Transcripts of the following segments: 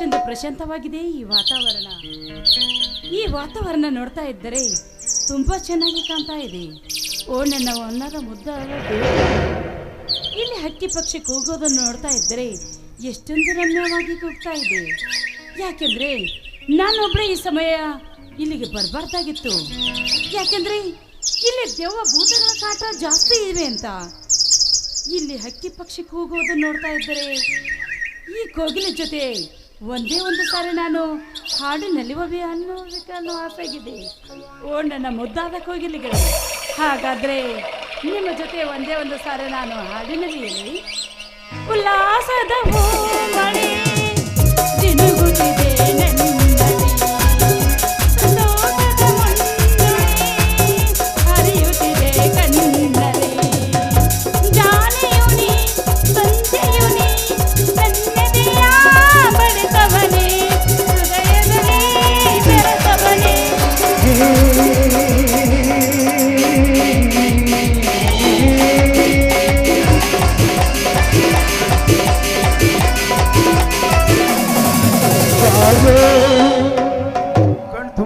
ಎಷ್ಟೊಂದು ಪ್ರಶಾಂತವಾಗಿದೆ ಈ ವಾತಾವರಣ. ಈ ವಾತಾವರಣ ನೋಡ್ತಾ ಇದ್ದರೆ ತುಂಬಾ ಚೆನ್ನಾಗಿ ಕಾಣ್ತಾ ಇದೆ. ಓ, ನನ್ನ ಅನ್ನದ ಮುದ್ದ ಇಲ್ಲಿ ಹಕ್ಕಿ ಪಕ್ಷಿ ಕೂಗೋದನ್ನು ನೋಡ್ತಾ ಇದ್ದರೆ ಎಷ್ಟೊಂದು ರಮ್ಯವಾಗಿ ಕೂಗ್ತಾ ಇದೆ. ಯಾಕೆಂದ್ರೆ ನಾನೊಬ್ಬರೇ ಈ ಸಮಯ ಇಲ್ಲಿಗೆ ಬರಬಾರ್ದಾಗಿತ್ತು. ಯಾಕೆಂದ್ರೆ ಇಲ್ಲಿ ದೆವ್ವ ಭೂತಗಳ ಕಾಟ ಜಾಸ್ತಿ ಇವೆ ಅಂತ. ಇಲ್ಲಿ ಹಕ್ಕಿ ಪಕ್ಷಿ ಕೂಗೋದನ್ನು ನೋಡ್ತಾ ಇದ್ದರೆ ಈ ಕೋಗಿಲ ಜೊತೆ ಒಂದೇ ಒಂದು ಸಾರಿ ನಾನು ಹಾಡಿನಲ್ಲಿ ಅನ್ನೋದಕ್ಕೆ ಅನ್ನೋ ಆಸೆಗಿದೆ ಓ, ನನ್ನ ಮುದ್ದಾದ ಕೋಗಿಲಿಗಳು ಹಾಗಾದ್ರೆ ನಿಮ್ಮ ಜೊತೆ ಒಂದೇ ಒಂದು ಸಾರಿ ನಾನು ಹಾಡಿನಲ್ಲಿ ಉಲ್ಲಾಸದ ಮಳೆ ಜಿನುಗುತ್ತಿದೆ.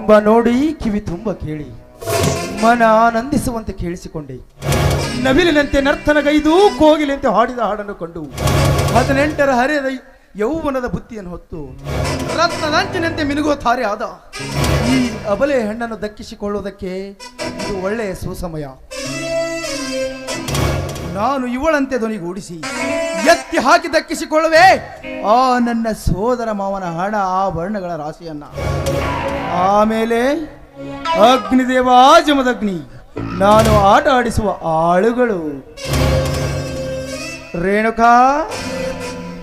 ತುಂಬ ನೋಡಿ, ಕಿವಿ ತುಂಬ ಕೇಳಿ. ಮನ ಆನಂದಿಸುವಂತೆ ಕೇಳಿಸಿಕೊಂಡೆ. ನವಿಲಿನಂತೆ ನರ್ತನಗೈದು, ಕೋಗಿಲೆಂತೆ ಹಾಡಿದ ಹಾಡನ್ನು ಕಂಡು. ಹದಿನೆಂಟರ ಹರಿಯದ ಯೌವನದ ಬುತ್ತಿಯನ್ನು ಹೊತ್ತು ರತ್ನದಂಚಿನಂತೆ ಮಿನುಗುವ ತಾರೆ ಆದ. ಈ ಅಬಲೆ ಹೆಣ್ಣನ್ನು ದಕ್ಕಿಸಿಕೊಳ್ಳುವುದಕ್ಕೆ ಇದು ಒಳ್ಳೆಯ ಸುಸಮಯ. ನಾನು ಇವಳಂತೆ ಧ್ವನಿಗೂಡಿಸಿ ಎತ್ತಿ ಹಾಕಿ ದಕ್ಕಿಸಿಕೊಳ್ಳುವೆ, ಆ ನನ್ನ ಸೋದರ ಮಾವನ ಹಣ, ಆ ವರ್ಣಗಳ ರಾಶಿಯನ್ನ. ಆಮೇಲೆ ಅಗ್ನಿದೇವ ಜಮದಗ್ನಿ ನಾನು ಆಟ ಆಡಿಸುವ ಆಳುಗಳು. ರೇಣುಕಾ.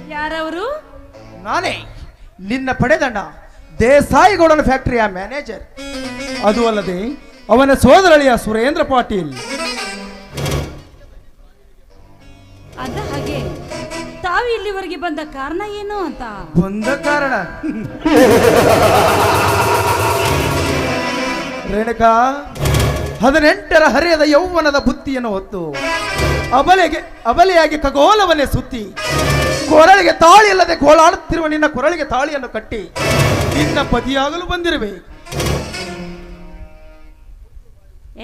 ಯಾರವರು? ನಾನೇ. ನಿನ್ನ ಪಡೆದಂಡ ದೇಸಾಯಿಗೌಡನ ಫ್ಯಾಕ್ಟರಿಯ ಮ್ಯಾನೇಜರ್. ಅದು ಅಲ್ಲದೆ ಅವನ ಸೋದರಳಿಯ ಸುರೇಂದ್ರ ಪಾಟೀಲ್. ಅದ ಹಾಗೆ. ತಾವು ಇಲ್ಲಿವರೆಗೆ ಬಂದ ಕಾರಣ ಏನು ಅಂತ? ಬಂದ ಕಾರಣ. ರೇಣುಕಾ ಹದಿನೆಂಟರ ಹರಿಯದ ಯೌವನದ ಬುತ್ತಿಯನ್ನು ಹೊತ್ತು ಅಬಲೆಗೆ ಅಬಲೆಯಾಗಿ ಖಗೋಲವನ್ನೇ ಸುತ್ತಿ ಕೊರಳಿಗೆ ತಾಳಿ ಅಲ್ಲದೆ ಗೋಳಾಡುತ್ತಿರುವ ನಿನ್ನ ಕೊರಳಿಗೆ ತಾಳಿಯನ್ನು ಕಟ್ಟಿ ನಿನ್ನ ಪತಿಯಾಗಲು ಬಂದಿರುವೆ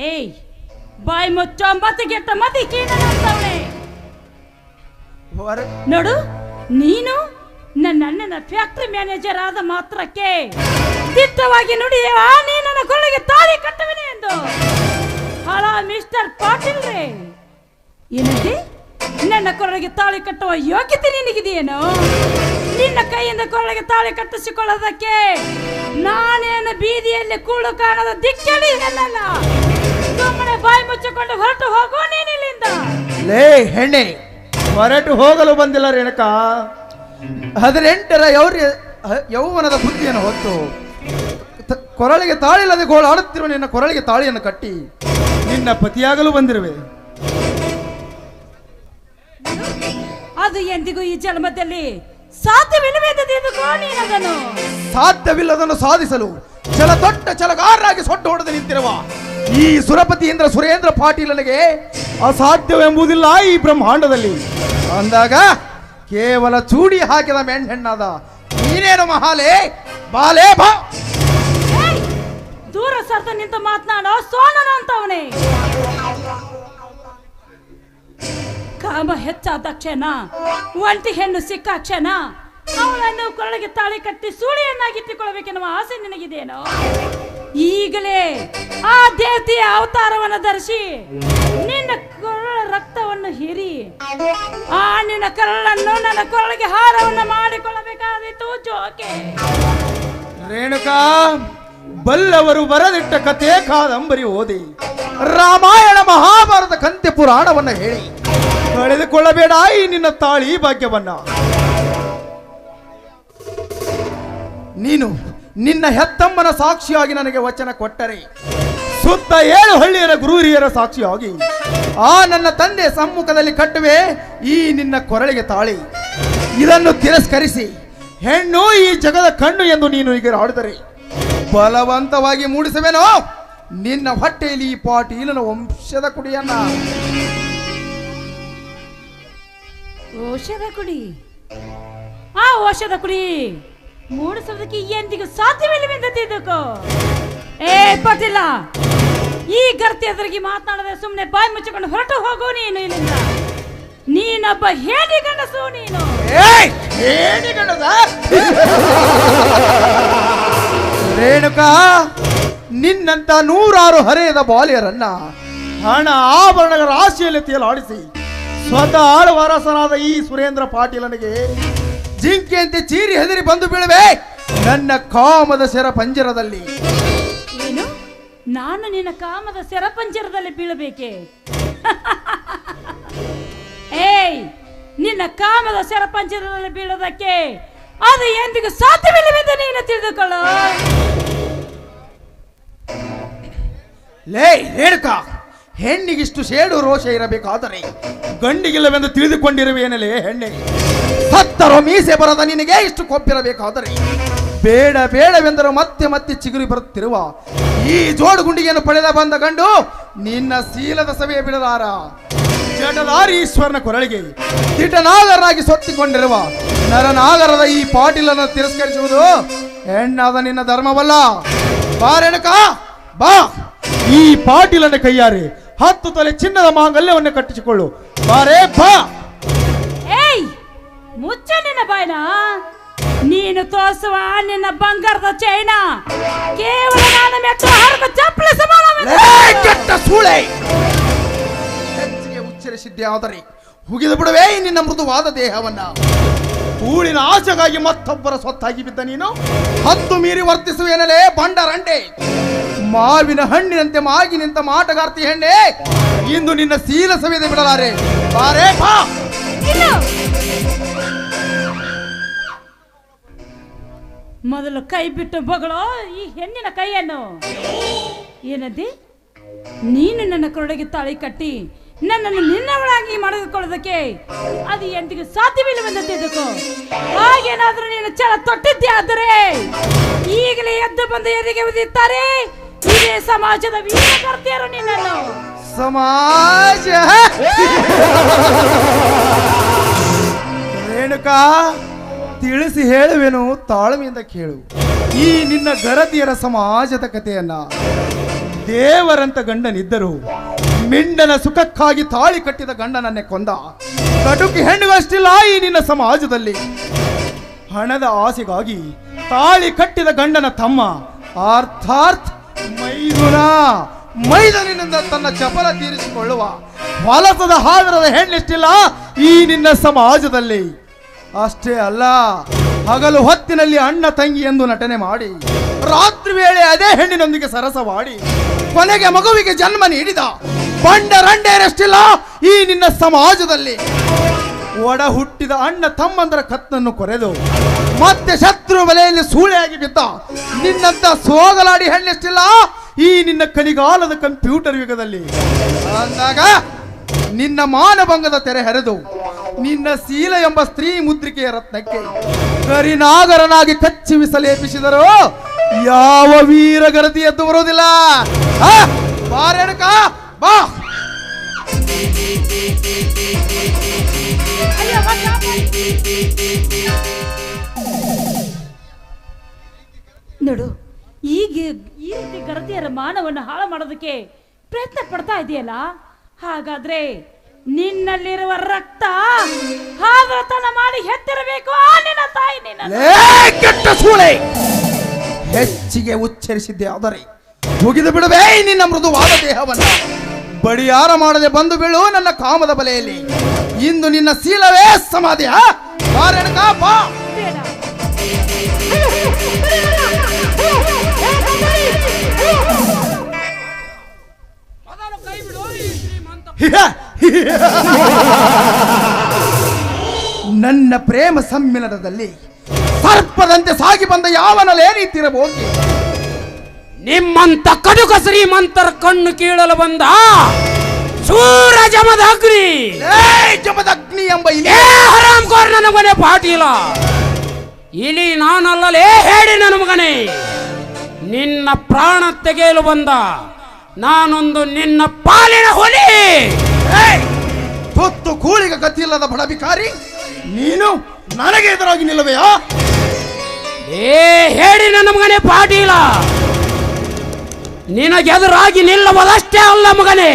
ಏಯ್ ಬಾಯ್ ಮುಚ್ಚ ಮತಿಗೆಟ್ಟ ಮತಿ ಕೀಣನಂತವಳೆ ಹೊರ ನೋಡು ನೀನು ನನ್ನ ಅಣ್ಣನ ಫ್ಯಾಕ್ಟರಿ ಮ್ಯಾನೇಜರ್ ಆದ ಮಾತ್ರಕ್ಕೆ ದಿಟ್ಟವಾಗಿ ನುಡಿಯವಾ ನೀ ನನ್ನ ಕೊರಳಿಗೆ ತಾಳಿ ಕಟ್ಟುವಿನಿ ಎಂದು. ಹಲೋ ಮಿಸ್ಟರ್ ಪಾಟೀಲ್ ರೇ ಏನಂತೆ? ನನ್ನ ಕೊರಳಿಗೆ ತಾಳಿ ಕಟ್ಟುವ ಯೋಗ್ಯತೆ ನಿನಗಿದೆಯೇನು? ನಿನ್ನ ಕೈಯಿಂದ ಕೊರಳಿಗೆ ತಾಳಿ ಕಟ್ಟಿಸಿಕೊಳ್ಳೋದಕ್ಕೆ ನಾನೇನು ಬೀದಿಯಲ್ಲಿ ಕೂಳು ಕಾಣದ ದಿಕ್ಕಲ್ಲಿ ನನ್ನಲ್ಲ ಸುಮ್ಮನೆ ಬಾಯಿ ಮುಚ್ಚಿಕೊಂಡು ಹೊರಟು ಹೋಗೋ ನೀನಿಲ್ಲಿಂದ. ಲೇ ಹೆಣ್ಣೆ, ಹೊರಟು ಹೋಗಲು ಬಂದಿಲ್ಲ ರೇಣುಕ. ಹದಿನೆಂಟರ ಯೌರ್ಯ ಯೌವನದ ಬುದ್ಧಿಯನ್ನು ಹೊತ್ತು ಕೊರಳಿಗೆ ತಾಳಿಲ್ಲದೆ ಗೋಳಾಡುತ್ತಿರುವ ನಿನ್ನ ಕೊರಳಿಗೆ ತಾಳಿಯನ್ನು ಕಟ್ಟಿ ನಿನ್ನ ಪತಿಯಾಗಲು ಬಂದಿರುವೆ ಅದು ಎಂದಿಗೂ ಈ ಜನ್ಮದಲ್ಲಿ ಸಾಧ್ಯವಿಲ್ಲದನ್ನು ಸಾಧಿಸಲು ಛಲ ದೊಡ್ಡ ಛಲಗಾರರಾಗಿ ಸೊಟ್ಟು ಹೊಡೆದು ನಿಂತಿರುವ ಈ ಸುರಪತಿಯಿಂದ ಸುರೇಂದ್ರ ಪಾಟೀಲನಿಗೆ ಅಸಾಧ್ಯವೆಂಬುದಿಲ್ಲ ಈ ಬ್ರಹ್ಮಾಂಡದಲ್ಲಿ ಅಂದಾಗ ಕೇವಲ ಚೂಡಿ ಹಾಕಿದ ಮೆಣ್ಹೆಣ್ಣಾದ ನೀನೇನು ಮಹಾಲೆ ಬಾಲೇ ಬಾ! ದೂರ ಸರ್ತ ನಿಂತ ಮಾತನಾಡೋ ಸೋನನ ಅಂತವನೇ. ಕಾಮ ಹೆಚ್ಚಾದ ಕ್ಷಣ, ಒಂಟಿ ಹೆಣ್ಣು ಸಿಕ್ಕ ಕ್ಷಣ, ಅವಳನ್ನು ಕೊರಳಿಗೆ ತಾಳಿ ಕಟ್ಟಿ ಸೂಳಿಯನ್ನಾಗಿಟ್ಟುಕೊಳ್ಳಬೇಕೆನ್ನುವ ಆಸೆ ನಿನಗಿದೇನೋ? ಈಗಲೇ ಆ ದೇವತೆಯ ಅವತಾರವನ್ನು ಧರಿಸಿ ನಿನ್ನ ಕೊರಳ ರಕ್ತವನ್ನು ಹೀರಿ, ಆ ನಿನ್ನ ಕರಳನ್ನು ನನ್ನ ಕೊರಳಿಗೆ ಹಾರವನ್ನು ಮಾಡಿಕೊಳ್ಳಬೇಕಾದೀತು ಜೋಕೆ. ರೇಣುಕಾ! ಬಲ್ಲವರು ಬರದಿಟ್ಟ ಕಥೆ ಕಾದಂಬರಿ ಓದಿ ರಾಮಾಯಣ ಮಹಾಭಾರತ ಕಂತೆ ಪುರಾಣವನ್ನ ಹೇಳಿ. ಕಳೆದುಕೊಳ್ಳಬೇಡ ಈ ನಿನ್ನ ತಾಳಿ ಭಾಗ್ಯವನ್ನ. ನೀನು ನಿನ್ನ ಹೆತ್ತಮ್ಮನ ಸಾಕ್ಷಿಯಾಗಿ ನನಗೆ ವಚನ ಕೊಟ್ಟರೆ. ಸುತ್ತ ಏಳು ಹಳ್ಳಿಯರ ಗುರು ಹಿರಿಯರ ಸಾಕ್ಷಿಯಾಗಿ. ಆ ನನ್ನ ತಂದೆ ಸಮ್ಮುಖದಲ್ಲಿ ಕಟ್ಟುವೆ ಈ ನಿನ್ನ ಕೊರಳಿಗೆ ತಾಳಿ. ಇದನ್ನು ತಿರಸ್ಕರಿಸಿ, ಹೆಣ್ಣು ಈ ಜಗದ ಕಣ್ಣು ಎಂದು ನೀನು ಈಗ ಆಡಿದರೆ ಬಲವಂತವಾಗಿ ಮೂಡಿಸಬೇನೋ ನಿನ್ನ ಹೊಟ್ಟೆಯಲ್ಲಿ ಈ ಪಾಟೀಲನ ವಂಶದ ಕುಡಿಯನ್ನ. ಔಷಧ ಕುಡಿ. ಆ ಔಷಧ ಕುಡಿ. ಮೂಡಿಸೋದಕ್ಕೆ ಎಂದಿಗೂ ಸಾಧ್ಯವಿಲ್ಲವೆಂದು ತಿದ್ದುಕೋ ಏ ಪಟಿಲ್ಲ ಈ ಗರ್ತಿ ಎದುರಿಗೆ ಮಾತನಾಡದೆ ಸುಮ್ಮನೆ ಬಾಯಿ ಮುಚ್ಚಿಕೊಂಡು ಹೊರಟು ಹೋಗು ನೀನು ಇಲ್ಲಿಂದ. ನೀನೊಬ್ಬ ಹೇಳಿ ಗಂಡಸು ನೀನು? ಏ ಏನಿ ಗಂಡಸ? ರೇಣುಕಾ, ನಿನ್ನಂತ ನೂರಾರು ಹರೆಯದ ಬಾಲ್ಯರನ್ನ ಹಣ ಆಭರಣಗಳ ರಾಶಿಯಲ್ಲಿ ತೇಲಾಡಿಸಿ ಸ್ವತಃ ಆಳುವಾರಸನಾದ ಈ ಸುರೇಂದ್ರ ಪಾಟೀಲನಿಗೆ ಜಿಂಕೆಯಂತೆ ಚೀರಿ ಹೆದರಿ ಬಂದು ಬೀಳುವೆ. ನನ್ನ ಕಾಮದ ಸೆರ ಪಂಜರದಲ್ಲಿ ಏನು? ನಾನು ನಿನ್ನ ಕಾಮದ ಸೆರಪಂಜರದಲ್ಲಿ ಬೀಳಬೇಕೆ? ಏಯ್, ನಿನ್ನ ಕಾಮದ ಸೆರಪಂಜರದಲ್ಲಿ ಬೀಳೋದಕ್ಕೆ ಅದು ಎಂದಿಗೂ ಸಾಧ್ಯವಿಲ್ಲವೆಂದು ನೀನು ತಿಳಿದುಕೊಳ್ಳು. ಲೇ ರೇಣುಕಾ ಹೆಣ್ಣಿಗಿಷ್ಟು ಸೇಡು ರೋಷ ಇರಬೇಕಾದರೆ ಗಂಡಿಗಿಲ್ಲವೆಂದು ತಿಳಿದುಕೊಂಡಿರುವೇನಲೇ ಹೆಣ್ಣೆ. ಸತ್ತರೋ ಮೀಸೆ ಬರದ ನಿನಗೆ ಇಷ್ಟು ಕೊಪ್ಪಿರಬೇಕಾದರೆ ಬೇಡ, ಬೇಡವೆಂದರೂ ಮತ್ತೆ ಮತ್ತೆ ಚಿಗುರಿ ಬರುತ್ತಿರುವ ಈ ಜೋಡು ಗುಂಡಿಗೆಯನ್ನು ಪಡೆದ ಬಂದ ಗಂಡು ನಿನ್ನ ಶೀಲದ ಸಭೆಯ ಬಿಡಲಾರ. ಜಟದಾರಿ ಈಶ್ವರನ ಕೊರಳಿಗೆ ದಿಟನಾಗರನಾಗಿ ಸೊತ್ತಿಕೊಂಡಿರುವ ನರನಾಗರದ ಈ ಪಾಟೀಲನ್ನು ತಿರಸ್ಕರಿಸುವುದು ಹೆಣ್ಣಾದ ನಿನ್ನ ಧರ್ಮವಲ್ಲ. ಬಾರೆಣಕ ಬಾ. ಈ ಪಾಟೀಲನ ಕೈಯಾರೆ ಹತ್ತು ತಲೆ ಚಿನ್ನದ ಮಾಂಗಲ್ಯವನ್ನು ಕಟ್ಟಿಸಿಕೊಳ್ಳು. ಬಾರೆ ಬಾ. ಏಯ್ ಮುಚ್ಚ ನಿನ್ನ ಬಾಯ್ನ. ನೀನು ತೋರಿಸುವ ನಿನ್ನ ಬಂಗಾರದ ಚೈನ. ಕೇವಲ ನಾನು ಮೆಟ್ಟು ಹರಿದ ಚಪ್ಪಲ ಸಮಾನ ಕೆಟ್ಟ ಸೂಳೆ. ಆದರೆ ಹುಗಿದು ಬಿಡುವೆ ನಿನ್ನ ಮೃದುವಾದ ದೇಹವನ್ನ. ಹೂಳಿನ ಆಸೆಗಾಗಿ ಮತ್ತೊಬ್ಬರ ಸ್ವತ್ತಾಗಿ ಬಿದ್ದ ನೀನು? ಹತ್ತು ಮೀರಿ ವರ್ತಿಸುವೇನಲೇ ಬಂಡರಂಡೆ ಮಾವಿನ ಹಣ್ಣಿನಂತೆ ಮಾಗಿ ನಿಂತ ಮಾಟಗಾರ್ತಿ ಹೆಣ್ಣೆ. ಇಂದು ನಿನ್ನ ಸೀಲ ಸವೆದ ಬಿಡಲಾರೆ. ಬಾರೇ ಬಾ. ಇನ್ನು. ಮೊದಲು ಕೈ ಬಿಟ್ಟು ಬಗಳೋ ಈ ಹೆಣ್ಣಿನ ಕೈಯನ್ನು. ಏನದಿ? ನೀನು ನನ್ನ ಕೊರಡೆಗೆ ತಾಳಿ ಕಟ್ಟಿ ನನ್ನನ್ನು ನಿನ್ನವಳಾಗಿ ಮಾಡಿಕೊಳ್ಳೋದಕ್ಕೆ ಅದು ಎಂದಿಗೂ ಸಾಧ್ಯವಿಲ್ಲವೆಂದು ತಿಳ್ಕೊ ಹಾಗೇನಾದ್ರೂ ನೀನು ಛಲ ತೊಟ್ಟಿದ್ದೆ ಆದರೆ? ಈಗಲೇ ಎದ್ದು ಬಂದು ಎದುರಿಗೆ ಉದಿತಾರೆ ಇದೇ ಸಮಾಜದ ವೀರಕರ್ತಿಯರು ನಿನ್ನನ್ನು. ಸಮಾಜ! ರೇಣುಕಾ, ತಿಳಿಸಿ ಹೇಳುವೆನು, ತಾಳ್ಮೆಯಿಂದ ಕೇಳು. ಈ ನಿನ್ನ ಗರತಿಯರ ಸಮಾಜದ ಕಥೆಯನ್ನ ದೇವರಂತ ಗಂಡನಿದ್ದರು. ಮಿಂಡನ ಸುಖಕ್ಕಾಗಿ ತಾಳಿ ಕಟ್ಟಿದ ಗಂಡನನ್ನೇ ಕೊಂದ. ಕಟುಕಿ ಹೆಣ್ಣುಗಳಷ್ಟಿಲ್ಲ ಈ ನಿನ್ನ ಸಮಾಜದಲ್ಲಿ. ಹಣದ ಆಸೆಗಾಗಿ ತಾಳಿ ಕಟ್ಟಿದ ಗಂಡನ ತಮ್ಮ ಅರ್ಥಾರ್ಥ ಮೈದುನ ಮೈದನಿನಿಂದ ತನ್ನ ಚಪಲ ತೀರಿಸಿಕೊಳ್ಳುವ. ಹೊಲಸದ ಹಾದರದ ಹೆಣ್ಣಿಷ್ಟಿಲ್ಲ ಈ ನಿನ್ನ ಸಮಾಜದಲ್ಲಿ. ಅಷ್ಟೇ ಅಲ್ಲ, ಹಗಲು ಹೊತ್ತಿನಲ್ಲಿ ಅಣ್ಣ ತಂಗಿ ಎಂದು ನಟನೆ ಮಾಡಿ, ರಾತ್ರಿ ವೇಳೆ ಅದೇ ಹೆಣ್ಣಿನೊಂದಿಗೆ ಸರಸವಾಡಿ, ಕೊನೆಗೆ ಮಗುವಿಗೆ ಜನ್ಮ ನೀಡಿದ. ಬಂಡರಂಡೇರಷ್ಟಿಲ್ಲ ಈ ನಿನ್ನ ಸಮಾಜದಲ್ಲಿ ಒಡ ಹುಟ್ಟಿದ ಅಣ್ಣ ತಮ್ಮಂದರ ಕತ್ತನ್ನು ಕೊರೆದು ಮತ್ತೆ ಶತ್ರು ಬಲೆಯಲ್ಲಿ ಸೂಳೆಯಾಗಿ ಬಿದ್ದ ನಿನ್ನಂತ ಸೋಗಲಾಡಿ ಹೆಣ್ಣೆಷ್ಟಿಲ್ಲ ಈ ನಿನ್ನ ಕಲಿಗಾಲದ ಕಂಪ್ಯೂಟರ್ ಯುಗದಲ್ಲಿ. ಅಂದಾಗ ನಿನ್ನ ಮಾನಭಂಗದ ತೆರೆ ಹರಿದು ನಿನ್ನ ಶೀಲ ಎಂಬ ಸ್ತ್ರೀ ಮುದ್ರಿಕೆಯ ರತ್ನಕ್ಕೆ ಕರಿನಾಗರನಾಗಿ ಕಚ್ಚಿ ವಿಸಲೇಪಿಸಿದರು ಯಾವ ವೀರಗರತಿ ಎದ್ದು ಬರುವುದಿಲ್ಲ. ಆ, ಬಾ ನೋಡು ಈಗ ಈ ರೀತಿ ಗರತಿಯರ ಮಾನವನ್ನು ಹಾಳು ಮಾಡೋದಕ್ಕೆ ಪ್ರಯತ್ನ ಪಡ್ತಾ ಇದೆಯಲ್ಲ? ಹಾಗಾದ್ರೆ ನಿನ್ನಲ್ಲಿರುವ ರಕ್ತ ಹಾದರತನ ಮಾಡಿ ಹೆತ್ತಿರಬೇಕು ಆ ನಿನ್ನ ತಾಯಿ ನಿನ್ನ ಕೆಟ್ಟ ಸೂಳೆ! ಹೆಚ್ಚಿಗೆ ಉಚ್ಚರಿಸಿದ್ದೆ ಆದರೆ ಮುಗಿದು ಬಿಡುವೆ ನಿನ್ನ ಮೃದುವಾದ ದೇಹವನ್ನ. ಬಡಿಯಾರ ಮಾಡದೆ ಬಂದು ಬೀಳು ನನ್ನ ಕಾಮದ ಬಲೆಯಲ್ಲಿ. ಇಂದು ನಿನ್ನ ಶೀಲವೇ ಸಮಾಧಿಯ. ನನ್ನ ಪ್ರೇಮ ಸಮ್ಮಿಲನದಲ್ಲಿ ಸರ್ಪದಂತೆ ಸಾಗಿ ಬಂದ ಯಾವನಲೇ ರೀತಿರಬಹುದು ನಿಮ್ಮಂತ ಕಡುಕ ಶ್ರೀಮಂತರ ಕಣ್ಣು ಕೀಳಲು ಬಂದ ಸೂರ ಜಮದ ಅಗ್ನಿ ಜಮದಗ್ನಿ ಎಂಬ ಇಲಿ. ಏ ಹರಾಮ್ ಕೋರ್ ನನ್ನ ಮನೆ ಪಾಟೀಲ. ಇಲಿ ನಾನಲ್ಲಲೇ ಹೇಳಿ ನನ್ನ ಮಗನೇ. ನಿನ್ನ ಪ್ರಾಣ ತೆಗೆಯಲು ಬಂದ. ನಾನೊಂದು ನಿನ್ನ ಪಾಲಿನ ಹುಲಿ. ಹೊತ್ತು ಕೂಳಿಗೆ ಕೂಳಿಗ ಗತಿಯಿಲ್ಲದ ಬಡಬಿಕಾರಿ ನೀನು ನನಗೆ ಎದುರಾಗಿ ನಿಲ್ಲವೆಯಾ? ಏ ಹೇಳಿ ನನ್ನ ಮಗನೇ ಪಾಟೀಲ. ನಿನಗೆದುರಾಗಿ ನಿಲ್ಲುವುದಷ್ಟೇ ಅಲ್ಲ ಮಗನೇ.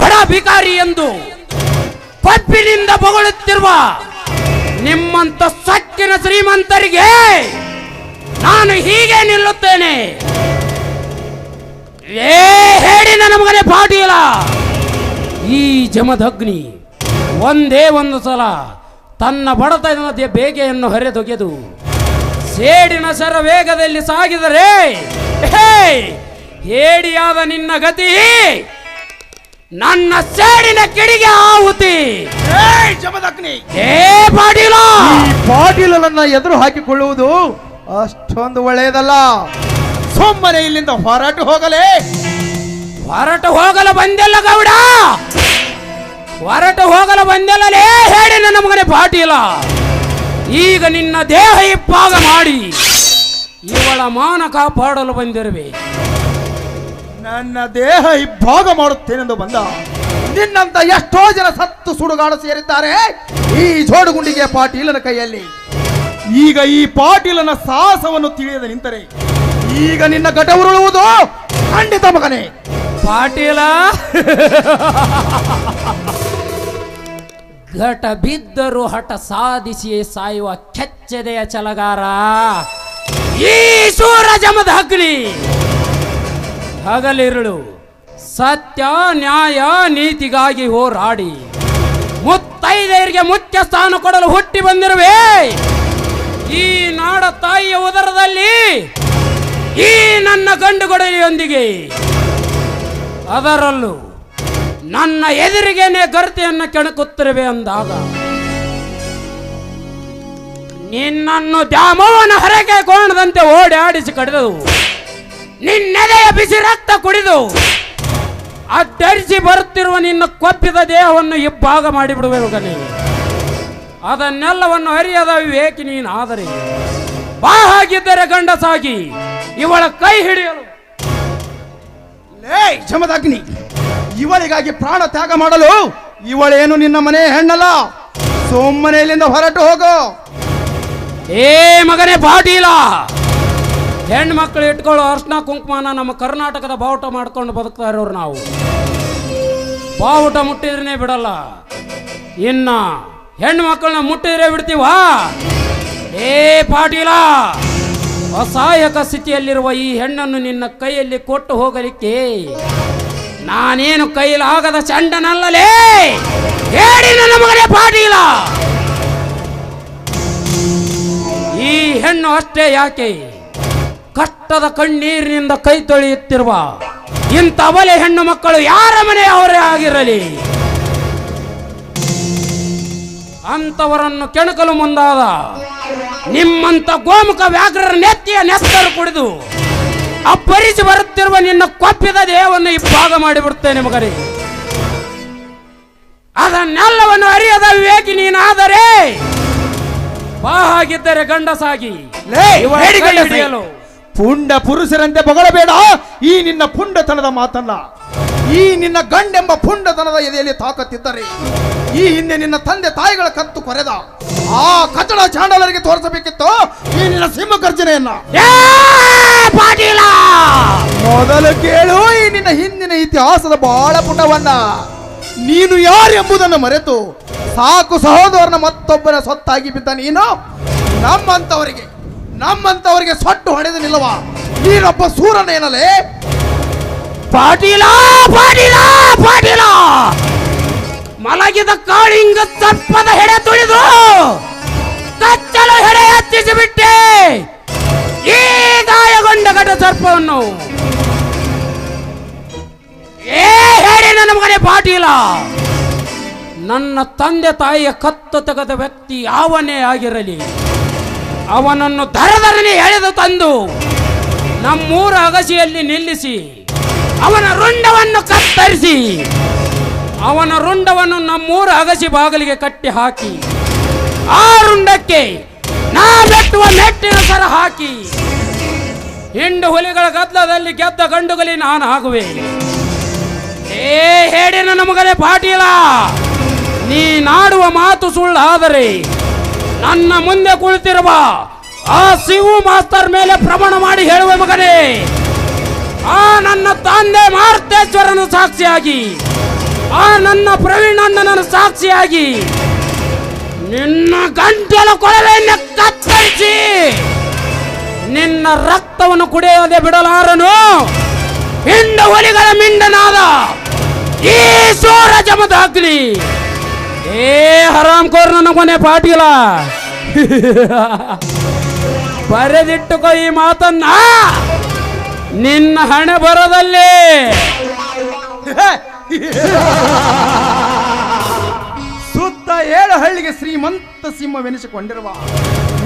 ಬಡ ಭಿಕಾರಿ ಎಂದು ಪಪ್ಪಿನಿಂದ ಬೊಗಳುತ್ತಿರುವ ನಿಮ್ಮಂತ ಸಕ್ಕಿನ ಶ್ರೀಮಂತರಿಗೆ ನಾನು ಹೀಗೆ ನಿಲ್ಲುತ್ತೇನೆ. ಏ, ಹೇಳಿ ನನ್ನ ಮಗನೇ ಪಾಟೀಲ. ಈ ಜಮದಗ್ನಿ ಒಂದೇ ಒಂದು ಸಲ ತನ್ನ ಬಡತನದ ಬೇಗೆಯನ್ನು ಹರಿದೊಗೆದು ಸೇಡಿನ ಸರ ವೇಗದಲ್ಲಿ ಸಾಗಿದರೆ ಹೇ ಹೇಡಿಯಾದ ನಿನ್ನ ಗತಿ ನನ್ನ ಸೇಡಿನ ಕಿಡಿಗೆ ಆಹುತಿ. ಪಾಟೀಲನ್ನ ಜಮದಗ್ನಿ. ಏ ಪಾಟೀಲ ಈ ಪಾಟೀಲನನ್ನ ಎದುರು ಹಾಕಿಕೊಳ್ಳುವುದು ಅಷ್ಟೊಂದು ಒಳ್ಳೆಯದಲ್ಲ. ಸುಮ್ಮನೆ ಇಲ್ಲಿಂದ ಹೊರಟು ಹೋಗಲೇ. ಹೊರಟು ಹೋಗಲು ಬಂದಿಲ್ಲ ಗೌಡ. ಹೊರಟು ಹೋಗಲು ಬಂದಿಲ್ಲಲೇ ಹೇಳಿ ನನ್ನ ಮಗನೇ ಪಾಟೀಲ ಈಗ ನಿನ್ನ ದೇಹ ಇಪ್ಪಾಗ ಮಾಡಿ ಇವಳ ಮಾನ ಕಾಪಾಡಲು ಬಂದಿರುವೆ. ನನ್ನ ದೇಹ ಇಬ್ಬಾಗ ಮಾಡುತ್ತೇನೆಂದು ಬಂದ. ನಿನ್ನಂತ ಎಷ್ಟೋ ಜನ ಸತ್ತು ಸುಡುಗಾಡು ಸೇರಿದ್ದಾರೆ. ಈ ಜೋಡುಗುಂಡಿಗೆ ಪಾಟೀಲನ ಕೈಯಲ್ಲಿ. ಈಗ ಈ ಪಾಟೀಲನ ಸಾಹಸವನ್ನು ತಿಳಿಯದೆ ನಿಂತರೆ. ಈಗ ನಿನ್ನ ಘಟ ಉರುಳುವುದು ಖಂಡಿತ ಮಗನೇ. ಪಾಟೀಲ! ಘಟ ಬಿದ್ದರೂ ಹಠ ಸಾಧಿಸಿ ಸಾಯುವ ಕೆಚ್ಚದೆಯ ಚಲಗಾರ. ಈ ಸೂರಜಮದ ಅಗ್ನಿ ಹಗಲಿರುಳು ಸತ್ಯ ನ್ಯಾಯ ನೀತಿಗಾಗಿ ಹೋರಾಡಿ ಮುತ್ತೈದೆಯರಿಗೆ ಮುಖ್ಯ ಸ್ಥಾನ ಕೊಡಲು ಹುಟ್ಟಿ ಬಂದಿರುವೆ. ಈ ನಾಡ ತಾಯಿಯ ಉದರದಲ್ಲಿ ಈ ನನ್ನ ಗಂಡುಗೊಡೆಯೊಂದಿಗೆ ಅದರಲ್ಲೂ ನನ್ನ ಎದುರಿಗೇನೆ ಗರ್ತೆಯನ್ನು ಕೆಣಕುತ್ತಿರುವೆ ಅಂದಾಗ, ನಿನ್ನನ್ನು ದ್ಯಾಮವ್ವನ ಹರಕೆ ಕೋಣದಂತೆ ಓಡಿ ಆಡಿಸಿ ಕಡಿದವು. ನಿನ್ನೆದೆಯ ಬಿಸಿ ರಕ್ತ ಕುಡಿದು ಅಡ್ಡರಿಸಿ ಬರುತ್ತಿರುವ ನಿನ್ನ ಕೊಪ್ಪಿದ ದೇಹವನ್ನು ಇಬ್ಬಾಗ ಮಾಡಿಬಿಡುವೆ ಮಗನೇ ಅದನ್ನೆಲ್ಲವನ್ನು ಅರಿಯದ ವಿವೇಕಿ ಆದರೆ, ಬಾ ಹಾಗಿದ್ದರೆ ಗಂಡಸಾಗಿ ಇವಳ ಕೈ ಹಿಡಿಯಲು. ಲೇ ಜಮದಗ್ನಿ ಇವಳಿಗಾಗಿ ಪ್ರಾಣ ತ್ಯಾಗ ಮಾಡಲು ಇವಳೇನು ನಿನ್ನ ಮನೆ ಹೆಣ್ಣಲ್ಲ? ಸುಮ್ಮನೆ ಇಲ್ಲಿಂದ ಹೊರಟು ಹೋಗು. ಏ ಮಗನೇ, ಪಾಟೀಲ! ಹೆಣ್ಣು ಮಕ್ಕಳು ಇಟ್ಕೊಳ್ಳೋ ಅರ್ಶನ ಕುಂಕುಮನ ನಮ್ಮ ಕರ್ನಾಟಕದ ಬಾವುಟ ಮಾಡ್ಕೊಂಡು ಬದುಕ್ತಾ ಇರೋರು ನಾವು. ಬಾವುಟ ಮುಟ್ಟಿದ್ರೇ ಬಿಡಲ್ಲ. ಇನ್ನ ಹೆಣ್ಣು ಮಕ್ಕಳನ್ನ ಮುಟ್ಟಿದ್ರೆ ಬಿಡ್ತೀವಾ? ಏ ಪಾಟೀಲ! ಅಸಹಾಯಕ ಸ್ಥಿತಿಯಲ್ಲಿರುವ ಈ ಹೆಣ್ಣನ್ನು ನಿನ್ನ ಕೈಯಲ್ಲಿ ಕೊಟ್ಟು ಹೋಗಲಿಕ್ಕೆ ನಾನೇನು ಕೈಲಾಗದ ಚಂಡನಲ್ಲಲೇ? ಹೇಳಿ ನನ್ನ ಮಗನೇ ಪಾಟೀಲ. ಈ ಹೆಣ್ಣು ಅಷ್ಟೇ ಯಾಕೆ? ಕಷ್ಟದ ಕಣ್ಣೀರಿನಿಂದ ಕೈ ತೊಳೆಯುತ್ತಿರುವ ಇಂಥ ಬಲೆ ಹೆಣ್ಣು ಮಕ್ಕಳು ಯಾರ ಮನೆಯವರೇ ಆಗಿರಲಿ? ಅಂತವರನ್ನು ಕೆಣಕಲು ಮುಂದಾದ ನಿಮ್ಮಂತ ಗೋಮುಖ ವ್ಯಾಘ್ರರ ನೆತ್ತಿಯ ನೆತ್ತರು ಕುಡಿದು ಅಪ್ಪರಿಸಿ ಬರುತ್ತಿರುವ ನಿನ್ನ ಕೊಪ್ಪಿದ ದೇಹವನ್ನು ಇಬ್ಬಾಗ ಮಾಡಿಬಿಡುತ್ತೇನೆ ಮಗರಿ ಅದನ್ನೆಲ್ಲವನ್ನು ಅರಿಯದ ವಿವೇಕಿ ನೀನಾದರೆ ಬಾ ಹಾಗಿದ್ದರೆ ಗಂಡಸಾಗಿ ಪುಂಡ ಪುರುಷರಂತೆ ಬಗಳಬೇಡ. ಈ ನಿನ್ನ ಪುಂಡತನದ ಮಾತಲ್ಲ. ಈ ನಿನ್ನ ಗಂಡೆಂಬ ಪುಂಡತನದ ಎದೆಯಲ್ಲಿ ತಾಕತ್ತಿದ್ದರೆ ಈ ಹಿಂದೆ ನಿನ್ನ ತಂದೆ ತಾಯಿಗಳ ಕತ್ತು ಕೊರೆದ ಆ ಕಚಡ ಚಾಂಡಲರಿಗೆ ತೋರಿಸಬೇಕಿತ್ತು ಈ ನಿನ್ನ ಸಿಂಹ ಗರ್ಜನೆಯನ್ನ? ಪಾಟೀಲ ಮೊದಲು ಕೇಳು ಈ ನಿನ್ನ ಹಿಂದಿನ ಇತಿಹಾಸದ ಬಹಳ ಪುಟವನ್ನ ನೀನು ಯಾರು ಎಂಬುದನ್ನು ಮರೆತು ಸಾಕು ಸಹೋದರನ ಮತ್ತೊಬ್ಬನ ಸೊತ್ತಾಗಿ ಬಿದ್ದ ನೀನು ನಮ್ಮಂತವರಿಗೆ ನಮ್ಮಂತವರಿಗೆ ಸೊಟ್ಟು ಹೊಡೆದು ನಿಲ್ಲವ ನೀನೊಬ್ಬ ಸೂರನೇನಲೇ ಪಾಟೀಲ ಪಾಟೀಲ ಪಾಟೀಲ. ಮಲಗಿದ ಕಾಳಿಂಗ ತಪ್ಪದ ಹೆಡೆ ತುಳಿದು ಕಚ್ಚಲು ಹೆಡೆ ಹತ್ತಿಸಿ ಬಿಟ್ಟೆ. ಈ ಗಾಯಗೊಂಡ ಘಟ ಸರ್ಪವನ್ನು. ಏ ಹೇಳಿ ನನ್ನ ಮಗನೇ ಪಾಟೀಲ. ನನ್ನ ತಂದೆ ತಾಯಿಯ ಕತ್ತು ತೆಗೆದ ವ್ಯಕ್ತಿ ಯಾವನೇ ಆಗಿರಲಿ, ಅವನನ್ನು ದರದರನೆ ಎಳೆದು ತಂದು ನಮ್ಮೂರ ಅಗಸಿಯಲ್ಲಿ ನಿಲ್ಲಿಸಿ ಅವನ ರುಂಡವನ್ನು ಕತ್ತರಿಸಿ, ಅವನ ರುಂಡವನ್ನು ನಮ್ಮೂರ ಅಗಸಿ ಬಾಗಿಲಿಗೆ ಕಟ್ಟಿ ಹಾಕಿ, ಆ ರುಂಡಕ್ಕೆ ನಾ ಬೆಟ್ಟುವ ಮೆಟ್ಟಿನ ಸರ ಹಾಕಿ, ಹಿಂಡು ಹುಲಿಗಳ ಗದ್ದಲದಲ್ಲಿ ಗೆದ್ದ ಗಂಡುಗಲಿ ನಾನು ಆಗುವೆ. ಏ ಹೇಳಿ ನನ್ನ ಮಗನೇ ಪಾಟೀಲ, ನೀ ನಾಡುವ ಮಾತು ಸುಳ್ಳಾದರೆ ನನ್ನ ಮುಂದೆ ಕುಳಿತಿರುವ ಆ ಸಿವು ಮಾಸ್ತರ್ ಮೇಲೆ ಪ್ರಮಾಣ ಮಾಡಿ ಹೇಳುವ ಮಗನೇ. ಆ ನನ್ನ ತಂದೆ ಮಾರುತೇಶ್ವರನ ಸಾಕ್ಷಿಯಾಗಿ, ಆ ನನ್ನ ಪ್ರವೀಣ್ ಸಾಕ್ಷಿಯಾಗಿ, ನಿನ್ನ ಗಂಟಲ ಕೊಳವೆಯನ್ನು ಕತ್ತರಿಸಿ, ನಿನ್ನ ರಕ್ತವನ್ನು ಕುಡಿಯದೆ ಬಿಡಲಾರನು. ಹಿಂಡ ಒಲಿಗಳ ಮಿಂಡನಾದ ಈ ಸೋರ ಜಮದಾಗ್ಲಿ ಏ ಹರಾಮ್ ಕೋರ್ ನನ್ನ ಕೊನೆ ಪಾಟೀಲ. ಬರೆದಿಟ್ಟುಕೋ ಈ ಮಾತನ್ನ. ನಿನ್ನ ಹಣೆ ಬರದಲ್ಲಿ. ಸುತ್ತ ಏಳು ಹಳ್ಳಿಗೆ ಶ್ರೀಮಂತ ಸಿಂಹವೆನಿಸಿಕೊಂಡಿರುವ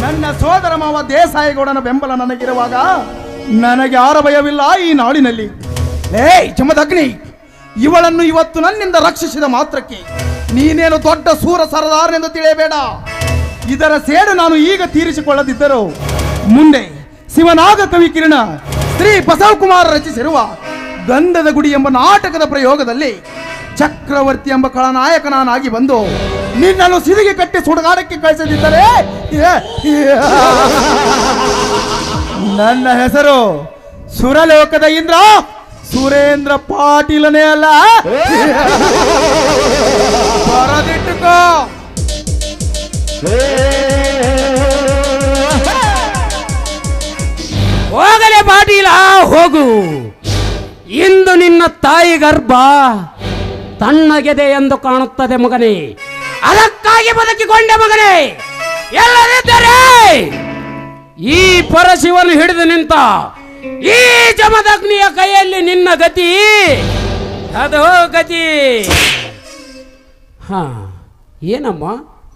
ನನ್ನ ಸೋದರ ಮಾವ ದೇಸಾಯಿಗೌಡನ ಬೆಂಬಲ ನನಗಿರುವಾಗ ನನಗೆ ಯಾರ ಭಯವಿಲ್ಲ ಈ ನಾಡಿನಲ್ಲಿ. ಏ ಚಮದಗ್ನಿ, ಇವಳನ್ನು ಇವತ್ತು ನನ್ನಿಂದ ರಕ್ಷಿಸಿದ ಮಾತ್ರಕ್ಕೆ ನೀನೇನು ದೊಡ್ಡ ಸೂರ ಸರದಾರನೆಂದು ತಿಳಿಯಬೇಡ. ಇದರ ಸೇಡು ನಾನು ಈಗ ತೀರಿಸಿಕೊಳ್ಳದಿದ್ದರೂ ಮುಂದೆ ಶಿವನಾಗ ಕವಿ ಕಿರಣ ಶ್ರೀ ಬಸವಕುಮಾರ್ ರಚಿಸಿರುವ ಗಂಧದ ಗುಡಿ ಎಂಬ ನಾಟಕದ ಪ್ರಯೋಗದಲ್ಲಿ ಚಕ್ರವರ್ತಿ ಎಂಬ ಖಳನಾಯಕನಾಗಿ ಬಂದು ನಿನ್ನನ್ನು ಸಿರಿಗೆ ಕಟ್ಟಿ ಸುಡಗಾಡಕ್ಕೆ ಕಳಿಸದಿದ್ದರೆ ನನ್ನ ಹೆಸರು ಸುರಲೋಕದ ಇಂದ್ರ, ಸುರೇಂದ್ರ ಪಾಟೀಲನೇ ಅಲ್ಲ. ಬರದಿಟ್ಟುಕೋ. ಹೋಗಲೇ ಹೋಗು. ಇಂದು ನಿನ್ನ ತಾಯಿ ಗರ್ಭ ತಣ್ಣಗೆದೆ ಎಂದು ಕಾಣುತ್ತದೆ ಮಗನೇ. ಅದಕ್ಕಾಗಿ ಬದುಕಿಕೊಂಡೆ ಮಗನೇ. ಎಲ್ಲರಿದ್ದರೆ ಈ ಪರಶಿವನು ಹಿಡಿದು ನಿಂತ ಈ ಜಮದಗ್ನಿಯ ಕೈಯಲ್ಲಿ ನಿನ್ನ ಗತಿ. ಅದು ಗತಿ. ಹಾ, ಏನಮ್ಮ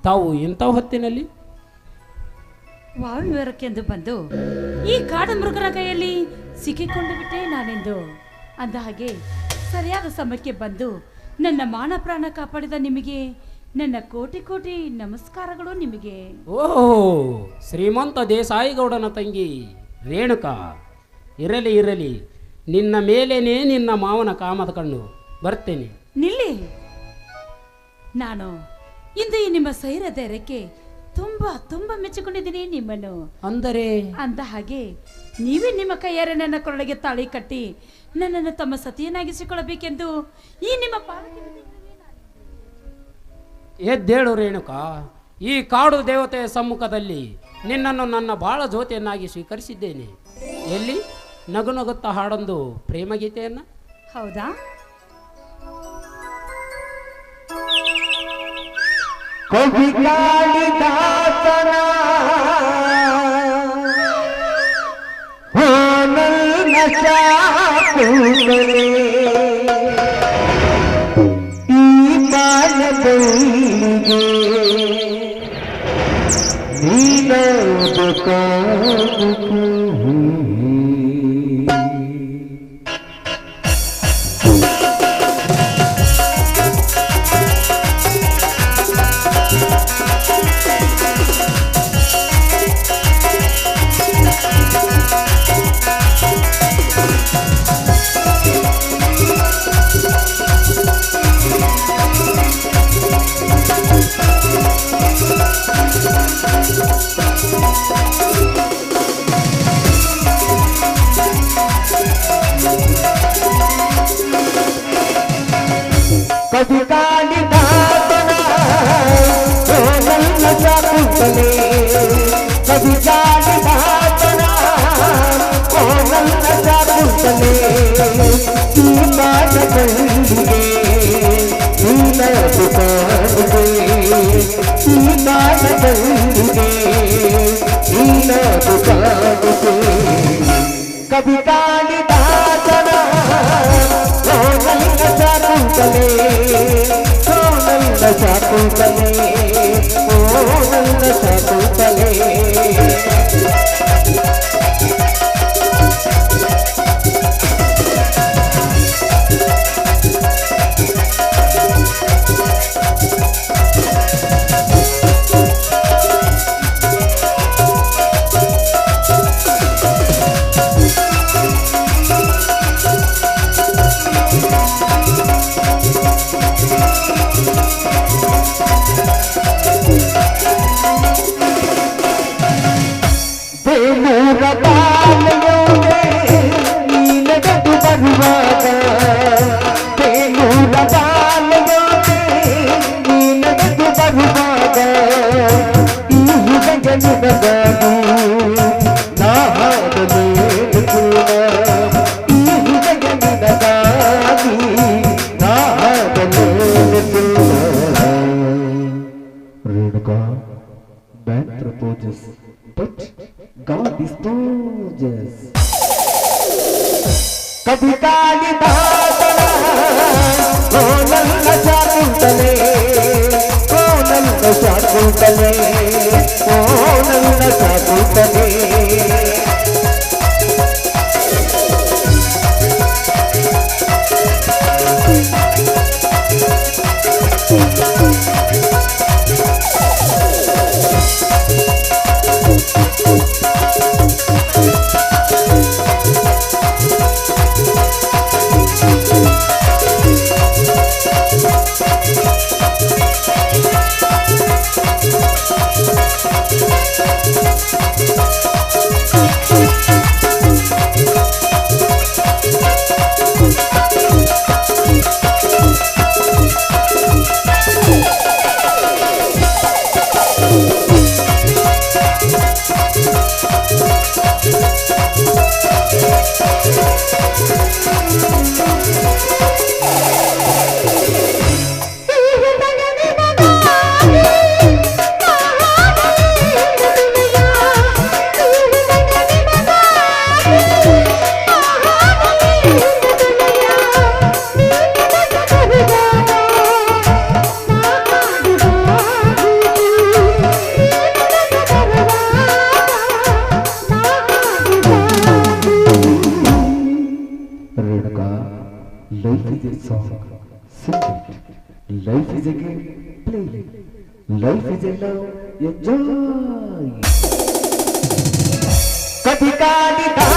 ತಾವು ಇಂಥ ಹೊತ್ತಿನಲ್ಲಿ? ವಾಯುವಿಹಾರಕ್ಕೆಂದು ಬಂದು ಈ ಕಾಡು ಮೃಗರ ಕೈಯಲ್ಲಿ ಸಿಕ್ಕಿಕೊಂಡು ಬಿಟ್ಟೆ ನಾನೆಂದು. ಅಂದ ಹಾಗೆ ಸರಿಯಾದ ಸಮಯಕ್ಕೆ ಬಂದು ನನ್ನ ಮಾನ ಪ್ರಾಣ ಕಾಪಾಡಿದ ನಿಮಗೆ ನನ್ನ ಕೋಟಿ ಕೋಟಿ ನಮಸ್ಕಾರಗಳು ನಿಮಗೆ. ಓಹೋ ಶ್ರೀಮಂತ ದೇಸಾಯಿಗೌಡನ ತಂಗಿ ರೇಣುಕಾ ಇರಲಿ ಇರಲಿ ನಿನ್ನ ಮೇಲೇನೆ ನಿನ್ನ ಮಾವನ ಕಾಮದ ಕಣ್ಣು ಬರ್ತೇನೆ. ನಿಲ್ಲಿ. ನಾನು ಇಂದು ಈ ನಿಮ್ಮ ಸೈರ ಧೈರ್ಯಕ್ಕೆ ತುಂಬಾ ತುಂಬಾ ಮೆಚ್ಚಿಕೊಂಡಿದ್ದೀನಿ ನಿಮ್ಮನ್ನು. ಅಂದರೆ? ಅಂದ ಹಾಗೆ ನೀವೇ ನಿಮ್ಮ ಕೈಯಾರೆ ನನ್ನ ಕೊರಳಿಗೆ ತಾಳಿ ಕಟ್ಟಿ ನನ್ನನ್ನು ತಮ್ಮ ಸತಿಯನ್ನಾಗಿಸಿಕೊಳ್ಳಬೇಕೆಂದು ಈ ನಿಮ್ಮ. ಎದ್ದೇಳು ರೇಣುಕಾ ಈ ಕಾಡು ದೇವತೆಯ ಸಮ್ಮುಖದಲ್ಲಿ ನಿನ್ನನ್ನು ನನ್ನ ಬಾಳ ಜೋತೆಯನ್ನಾಗಿ ಸ್ವೀಕರಿಸಿದ್ದೇನೆ. ಎಲ್ಲಿ? ನಗು ನಗುತ್ತಾ ಹಾಡೊಂದು ಪ್ರೇಮಗೀತೆಯನ್ನ? ಹೌದಾ? ಕವಿ ಕಾಳಿದಾಸನ ಹೋನಲ್ ನಶಾಕುಂಡಲೆ ಈ ಬಾಲದಲ್ಲಿಗೆ ನೀನೋದು ಕಾಣುಕು ಕವಿ ಬಾಣಗಳಿಗೆ ನೀನದು ಕಾಣುವೆ ಈ ಬಾಣಗಳಿಗೆ ನೀನದು ಕಾಣುವೆ ಕವಿ ಕಾಳಿದಾಸನ ಸೋನಲ್ಲ ಸಾಕುತ್ತಲೇ ಸೋನಲ್ಲ ಸಾಕುತ್ತಲೇ ಸೋನಲ್ಲ ಸಾಕುತ್ತಲೇ मुरबाल ಶಾಕುಂತಲೆ ಓ ನನ್ನ Shakuntale Life is a game. Play it. Life is a love. Enjoy. कभी कालिदास